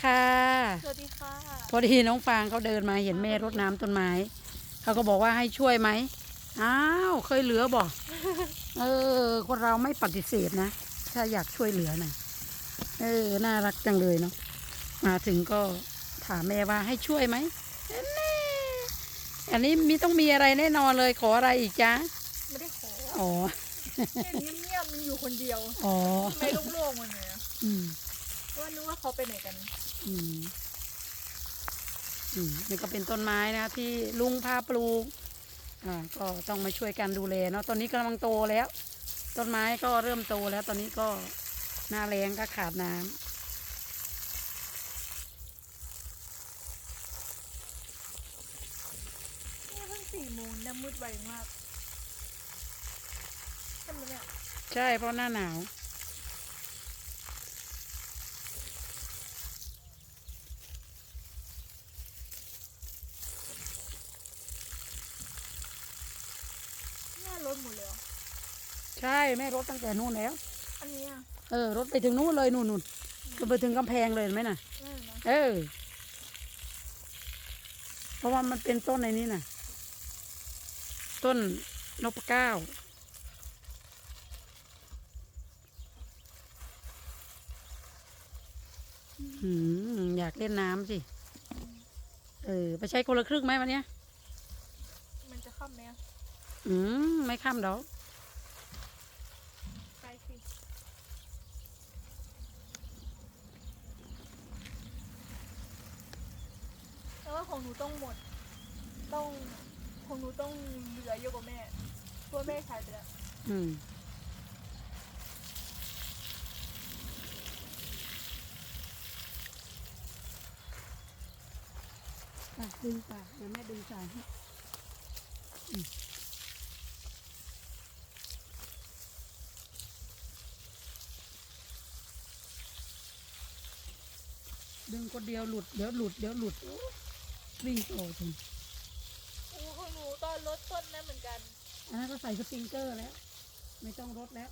ค่ะ สวัสดีค่ะ พอดีน้องฟางเขาเดินมาเห็นแม่รดน้ำต้นไม้เขาก็บอกว่าให้ช่วยไหมอ้าวเคยเหลือบอกเออ คนเราไม่ปฏิเสธนะ ถ้าอยากช่วยเหลือนะเออ น่ารักจังเลยเนาะมาถึงก็ถามแม่ว่าให้ช่วยไหมแน่อันนี้มีต้องมีอะไรแน่นอนเลยขออะไรอีกจ๊ะไม่ได้ขออ๋อเห็นเงียบๆมันอยู่คนเดียวอ๋อทำไม่โล่งๆมันเลยอะอืม ว่านึกว่าเขาไปไหนกันอืมอืมนี่ก็เป็นต้นไม้นะที่ลุงพาปลูก อ่า ก็ต้องมาช่วยกันดูแลเนาะ ตอนนี้กำลังโตแล้ว ต้นไม้ก็เริ่มโตแล้ว ตอนนี้ก็หน้าแรงก็ขาดน้ำนี่เพิ่งสี่โมงน้ำมืดไวมากใช่ไหมเนี่ย ใช่เพราะหน้าหนาว หน้ารถหมดเลยเหรอใช่แม่รถตั้งแต่นู่นแล้ว อันนี้อะเออรถไปถึงนู่นเลยนู่นนู่นก็ไปถึงกำแพงเลยเห็นไหมน่ะนั่นนะเออ เพราะว่ามันเป็นต้นในนี้น่ะ ต้นนพเก้า อืมอยากเล่นน้ำสิ เออ ไปใช้คนละครึ่งไหมวันเนี้ย มันจะค่ำไหมอะ อืมไม่ข้ามดอกไปสิแต่ว่าของหนูต้องหมด ต้องของหนูต้องเหลือเยอะกว่าแม่เพราะว่าแม่ใช้ไปแล้วอืมอะดึงสายเดี๋ยวแม่ดึงสายให้ ดึงคนเดียวหลุดเดี๋ยวหลุดเดี๋ยวหลุดโอ้วิ่งโตจนโอ้ของหนูตอนรถต้นนั้นเหมือนกัน อันนั้นก็ใส่สปริงเกอร์แล้ว ไม่ต้องรดแล้ว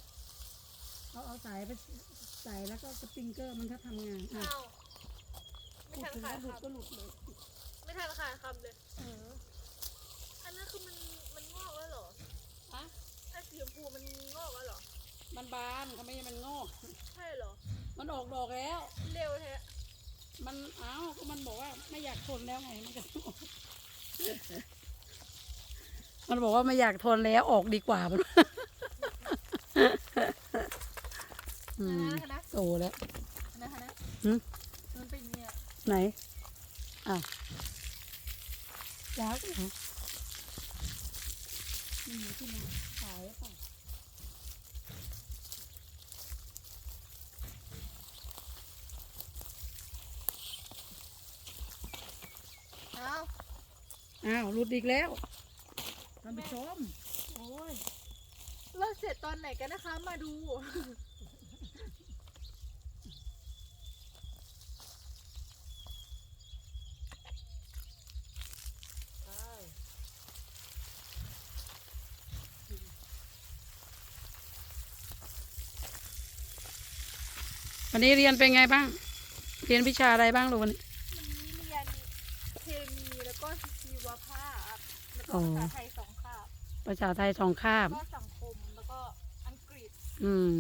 เอาเอาสายไปใส่แล้วก็สปริงเกอร์มันก็ทำงานอะอ้าว ไม่หลุดทันถึงขาแล้ยวหลุดคำก็หลุดเลยไม่ทันขาดคำเลย เอออันนั้นคือมันมันงอกแล้วเหรออะไอ้สีชมพูมันงอกแล้วเหรอ มันบานเขาไม่ใช่มันงอก ใช่เหรอ มันออกดอกแล้ว เร็วแท้ มันอ้าวก็มันบอกว่าไม่อยากทนแล้วไงมันก็มันบอกว่าไม่อยากทนแล้วออกดีกว่ามันอืมนะนะโตแล้วนะนะหืมมันเป็นอย่างเงี้ยไหนอ้าวยักษ์เหรอมันอยู่ที่ไหนขายหรือเปล่า อ้าวหลุดอีกแล้วท่านผู้ชมโอ้ยเราเสร็จตอนไหนกันนะคะ มาดู วันนี้เรียนเป็นไงบ้าง เรียนวิชาอะไรบ้างลูกวันนี้ มันนี้เรียนเคมีแล้วก็ชีวภาพแล้วก็ อ๋อ ภาษาไทยสองคาบภาษาไทยสองคาบ ก็สังคมแล้วก็อังกฤษอืม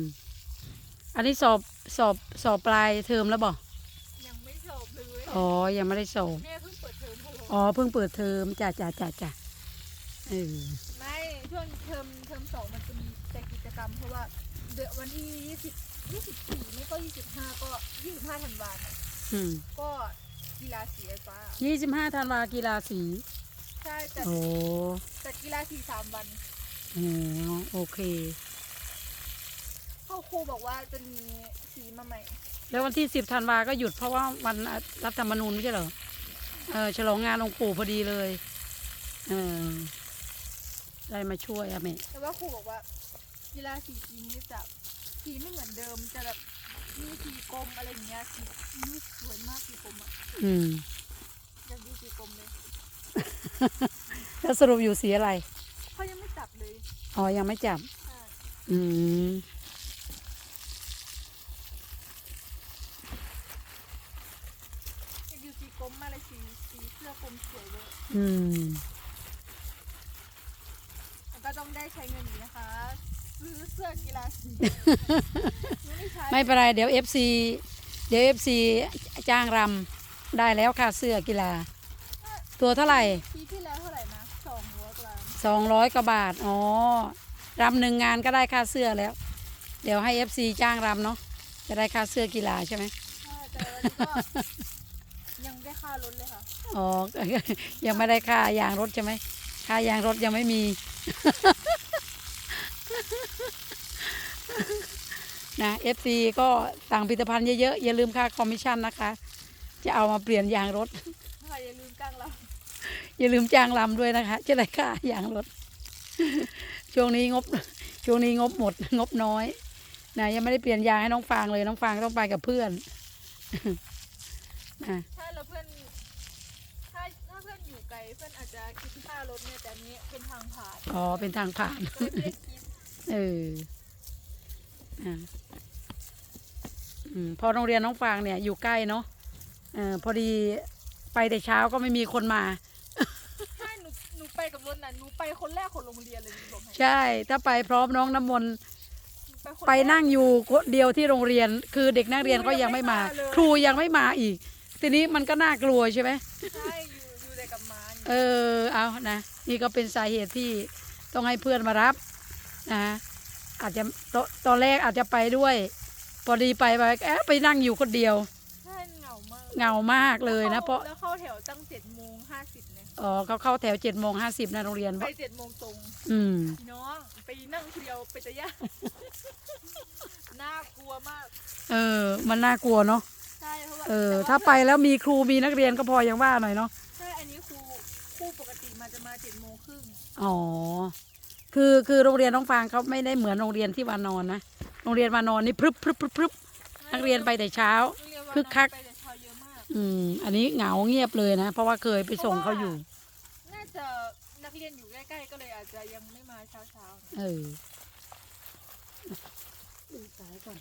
อันนี้สอบสอบสอบปลายเทอมแล้วบอกยังไม่จบเลยอ๋อ ยังไม่ได้สอบ แม่เพิ่งเปิดเทอมเขาเลยอ๋อ เพิ่งเปิดเทอมจ้ะจ้ะจ้ะจ้ะเออ ไม่ช่วงเทอมเทอมสองมันจะมีแต่กิจกรรมเพราะว่าเดือนวันที่ยี่สิบยี่สิบสี่ไม่ก็ยี่สิบห้าก็ยี่สิบห้าธันวาคมอืมก็กีฬาสีไฟฟ้ายี่สิบห้าธันวากีฬาสี ใช่จัดโอ้จัดกีฬาสีสามวันโหโอเค พ่อครูบอกว่าจะมีสีมาใหม่ แล้ววันที่สิบธันวาก็หยุดเพราะว่าวันรัฐธรรมนูญไม่ใช่เหรอเออฉลองงานองค์ปู่พอดีเลยเออได้มาช่วยอะแม่แต่ว่าครูบอกว่า กีฬาสีปีนี้จะสีไม่เหมือนเดิมจะแบบมีสีกลมอะไรอย่างเงี้ยสีนี่สวยมากสีกลมอะอืม อยากดูสีกลมเลย แล้วสรุปอยู่สีอะไรเขายังไม่จับเลยอ๋อยังไม่จับใช่อืมมมาเลยสีสีเสื้อกลมสวยเลยอืมแล้วก็ต้องได้ใช้เงินอีกนะคะ ซื้อเสื้อกีฬาสีไม่ได้ใช้ไม่เป็นไรเดี๋ยว FC เดี๋ยว FC จ้างรำได้แล้วค่ะเสื้อกีฬา ตัวเท่าไหร่ปีที่แล้วเท่าไหร่นะสองร้อยกว่าสองร้อยกว่าบาท อ๋อรำหนึ่งงานก็ได้ค่าเสื้อแล้ว เดี๋ยวให้ FC จ้างรำเนาะ จะได้ค่าเสื้อกีฬาใช่ไหมใช่แต่วันนี้ก็ยังได้ค่ารถเลยค่ะอ๋อ ยังไม่ได้ค่ายางรถใช่ไหม ค่ายางรถยังไม่มี นะ FC ก็สั่งผลิตภัณฑ์เยอะๆ อย่าลืมค่าคอมมิชชั่นนะคะ จะเอามาเปลี่ยนยางรถค่ะอย่าลืมกลางเรา อย่าลืมจ้างลำด้วยนะคะ จะได้ค่ายางรถ ช่วงนี้งบ ช่วงนี้งบหมด งบน้อยนะยังไม่ได้เปลี่ยนยางให้น้องฟางเลยน้องฟางต้องไปกับเพื่อนนะถ้าเราเพื่อนถ้าถ้าเพื่อนอยู่ไกลเพื่อนอาจจะคิดค่ารถเนี่ยแต่อันนี้เป็นทางผ่านอ๋อเป็นทางผ่านก็เลยไม่ได้คิดเอออะอืมพอโรงเรียนน้องฟางเนี่ยอยู่ใกล้เนาะเออพอดีไปแต่เช้าก็ไม่มีคนมาใช่หนูหนู ไปกับรถน่ะหนูไปคนแรกของโรงเรียนเลยหนูบอกให้ใช่ ถ้าไปพร้อมน้องน้ำมนต์หนูคนไปแรกนั่งอยู่คนเดียวที่โรงเรียน คือเด็กนักเรียนก็ยังไม่มาครูยังไม่มาอีก ทีนี้มันก็น่ากลัวใช่ไหมใช่อยู่อยู่แต่กับหมานี่เออเอานะนี่ก็เป็นสาเหตุที่ต้องให้เพื่อนมารับนะอาจจะตตอนแรกอาจจะไปด้วยพอดีไปไปเอ๊ะไปนั่งอยู่คนเดียว ใช่เหงามากเหงามากเลยนะเพราะ แล้วเข้าแถวตั้งเจ็ดโมงห้าสิบเนี่ย อ๋อเขาเข้าแถวเจ็ดโมงห้าสิบนะโรงเรียนไปเจ็ดโมงตรงอืมพี่น้องไปนั่งคนเดียวไปจะยากน่ากลัวมาก เออ มันน่ากลัวเนาะใช่เพราะว่าเออ แต่ว่ถ้าไปแล้วมีครูมีนักเรียนก็พอยังว่าหน่อยเนาะใช่อันนี้ครูครูปกติมาจะมาเจ็ดโมงครึ่งอ๋อคือคือโรงเรียนน้องฟางเขาไม่ได้เหมือนโรงเรียนที่วานอนนะโรงเรียนวานอนนี่พรึบพรึบพรึบพรึบนักเรียนไปแต่เช้า โรงเรียนวันคึกคัก ไปแต่เช้าเยอะมาก อืม อันนี้เหงาเงียบเลยนะ เพราะว่าเคยไปส่งเขาอยู่น่า จะนักเรียนอยู่ใกล้ๆก็เลยอาจจะยังไม่มาเช้าๆนะเออดูสายก่อน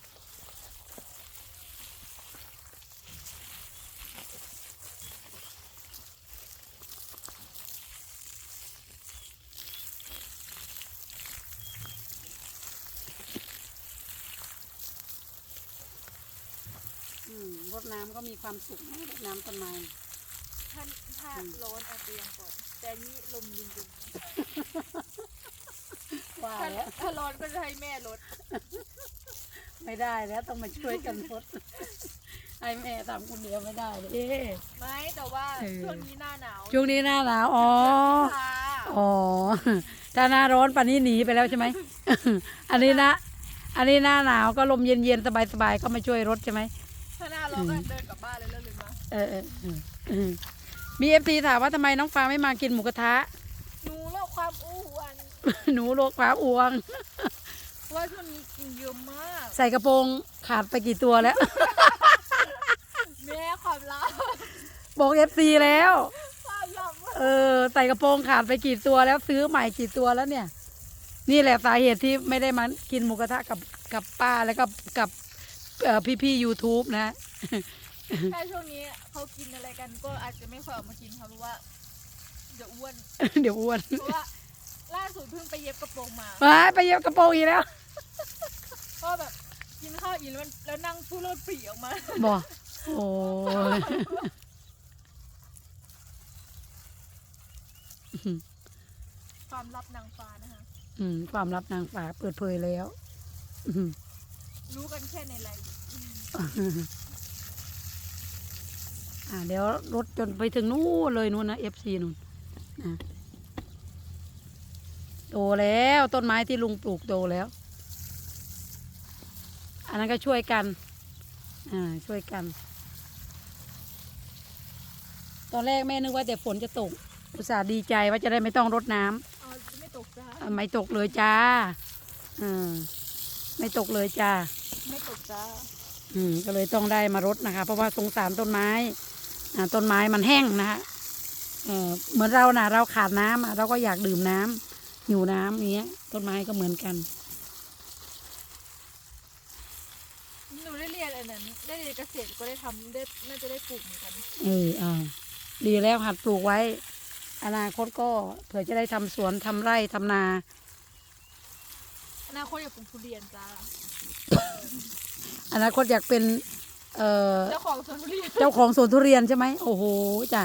อืมรดน้ำก็มีความสุขนะรดน้ำต้นไม้ถ้าถ้าร้อนอาจจะยังก่อน แต่อันนี้ลมเย็นว่าๆถ้าแล้วถ้าร้อนก็จะให้แม่ลดไม่ได้แล้วต้องมาช่วยกันรดให้แม่ทำคนเดียวไม่ได้เลยเอ๊ะไม่แต่ว่าเออ ช่วงนี้หน้าหนาวช่วงนี้หน้าหนาวอ๋อ ค่ะอ๋อ ถ้าหน้าร้อนป่านนี้หนีไปแล้วใช่ไหม อันนี้นะ อันนี้หน้าหนาวก็ลมเย็นๆสบายๆก็มาช่วยรถใช่ไหม ถ้าหน้าร้อนก็เดินกลับบ้านเลยเลิกเลยมาเออเออเออเออ มีเอฟซีถามว่าทำไมน้องฟ้าไม่มากินหมูกระทะ หนูโรคความอู้หวันหนูโรคความอ้วงเพราะว่าช่วงนี้กินเยอะมาก ใส่กระโปรงขาดไปกี่ตัวแล้ว แม่ความลับบอกเอฟซีแล้ว ความลับเออใส่กระโปรงขาดไปกี่ตัวแล้วซื้อใหม่กี่ตัวแล้วเนี่ย นี่แหละสาเหตุที่ไม่ได้มากินหมูกระทะกับกับป้าแล้วก็กับพี่พี่ๆยูทูบนะ ถ้าช่วงนี้เขากินอะไรกันก็อาจจะไม่ค่อยออกมากินค่ะเพราะว่าเดี๋ยวอ้วน เดี๋ยวอ้วนเพราะว่าล่าสุดเพิ่งไปเย็บกระโปรงมามาไปเย็บกระโปรงอีกแล้วก็แบบกินข้าวอิ่มแล้วมันแล้วนั่งพูดรถปรีออกมาบอกโอ้ยความลับนางฟ้านะคะอืม ความลับนางฟ้าเปิดเผยแล้ว อืมรู้กันแค่ในไลน์ อ่าเดี๋ยวรถจนไปถึงนู่นเลยนู่นนะเอฟซีนู่นนะโตแล้วต้นไม้ที่ลุงปลูกโตแล้ว อันนั้นก็ช่วยกันอ่าช่วยกัน ตอนแรกแม่นึกว่าแต่ฝนจะตกอุตส่าห์ดีใจว่าจะได้ไม่ต้องรดน้ำเอาไม่ตกจ้าอ่าไม่ตกเลยจ้าอืมไม่ตกเลยจ้าไม่ตกจ้าอืมก็เลยต้องได้มารดนะคะ เพราะว่าสงสารต้นไม้อ่า ต้นไม้มันแห้งนะคะเออเหมือนเรานะเราขาดน้ำอะเราก็อยากดื่มน้ำหิวน้ำอย่างเงี้ย ต้นไม้ก็เหมือนกันหนูได้เรียนอันนั้นได้เรียนเกษตรก็ได้ทำได้น่าจะได้ปลูกเหมือนกันเอออ่าดีแล้วหัดปลูกไว้ อนาคตก็เผื่อจะได้ทำสวนทำไร่ทำนา อนาคตอยากปลูกทุเรียนจ้าอนาคตอยากเป็น เอ่อเจ้าของสวนทุเรียนเจ้าของสวนทุเรียนใช่ไหมโอ้โหจ้ะ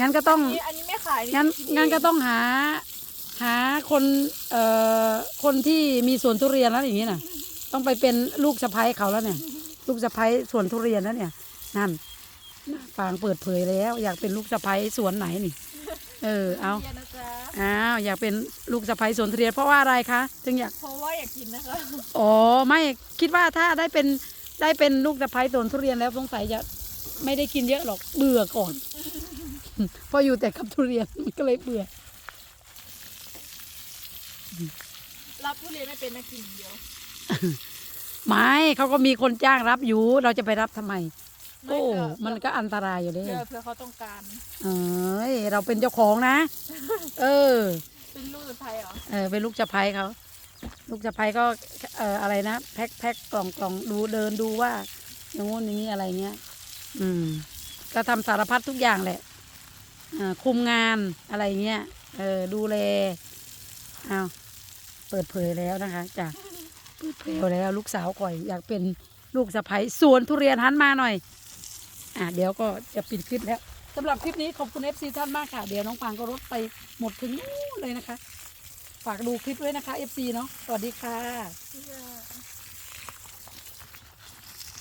งั้นก็ต้องอันนี้อันนี้ไม่ขายงั้นเงั้นก็ต้องหา หาคนเอ่อคนที่มีสวนทุเรียนแล้วอย่างนี้น่ะ ต้องไปเป็นลูกสะใภ้เขาแล้วเนี่ย ลูกสะใภ้สวนทุเรียนแล้วเนี่ยนั่นฟางเปิดเผยแล้ว อยากเป็นลูกสะใภ้สวนไหนนี่ เออเอาทุรียนนะจ๊ะอ้าวอยากเป็นลูกสะใภ้สวนทุเรียนเพราะว่าอะไรคะถึงอยากเพราะว่าอยากกินนะคะอ๋อไม่คิดว่าถ้าได้เป็น ได้เป็นลูกสะใภ้สวนทุเรียนแล้วสงสัยจะไม่ได้กินเยอะหรอกเบื่อก่อนเพราะอยู่แต่กับทุเรียนมันก็เลยเบื่อ รับทุเรียนไม่เป็นนักกินอย่างเดียวไม่เขาก็มีคนจ้างรับอยู่ เราจะไปรับทำไมไม่โอ้เผื่อมันก็อันตรายอยู่เด้เผื่อเผื่อเขาต้องการเอ้ยเราเป็นเจ้าของนะ เออ เป็นลูกสุดท้ายเหรอเออเป็นลูกสะใภ้เขา ลูกสะใภ้ก็เอ่ออะไรนะแพ็คแพ็คกล่องกล่องดูเดินดูว่า อย่างงู้นอย่างนี้อะไรเงี้ยอืม ก็ทำสารพัดทุกอย่างแหละอ่าคุมงานอะไรเงี้ยเออดูแลเอาเปิดเผยแล้วนะคะจ้ะเปิดเผยแล้วลูกสาวก่อย อยากเป็นลูกสะใภ้สวนทุเรียนหันมาหน่อย อะเดี๋ยวก็จะปิดคลิปแล้วสำหรับคลิปนี้ขอบคุณเอฟซีท่านมากค่ะ เดี๋ยวน้องฟางก็รถไปหมดถึงนู่นเลยนะคะ ฝากดูคลิปด้วยนะคะ FC เนาะสวัสดีค่ะที่จะ